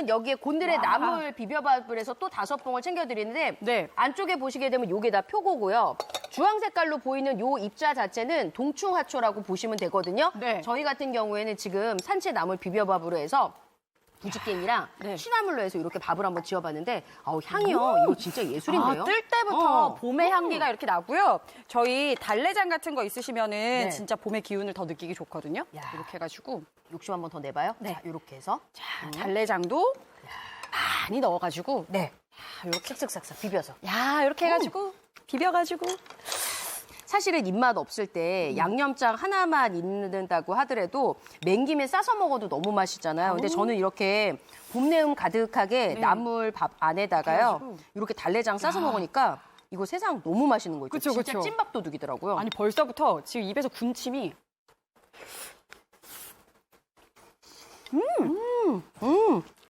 저는 여기에 곤드레 나물 비벼밥을 해서 또 다섯 봉을 챙겨드리는데 네. 안쪽에 보시게 되면 요게 다 표고고요. 주황 색깔로 보이는 요 입자 자체는 동충하초라고 보시면 되거든요. 네. 저희 같은 경우에는 지금 산채 나물 비벼밥으로 해서 부지깽이랑 네. 취나물로 해서 이렇게 밥을 한번 지어봤는데 아우 향이요. 이거 진짜 예술인데요. 아, 뜰 때부터 어. 봄의 향기가 이렇게 나고요. 저희 달래장 같은 거 있으시면은 네. 진짜 봄의 기운을 더 느끼기 좋거든요. 야. 이렇게 해가지고 욕심 한번 더 내봐요. 네. 자, 이렇게 해서 자, 달래장도 많이 넣어가지고 네. 이렇게 쓱쓱싹싹 비벼서. 야 이렇게 해가지고 비벼가지고 사실은 입맛 없을 때 양념장 하나만 있는다고 하더라도 맹김에 싸서 먹어도 너무 맛있잖아요. 근데 저는 이렇게 봄내음 가득하게 나물 밥 안에다가요. 이렇게 달래장 싸서 먹으니까 이거 세상 너무 맛있는 거 있죠. 그쵸, 진짜 그쵸. 찐밥 도둑이더라고요. 아니 벌써부터 지금 입에서 군침이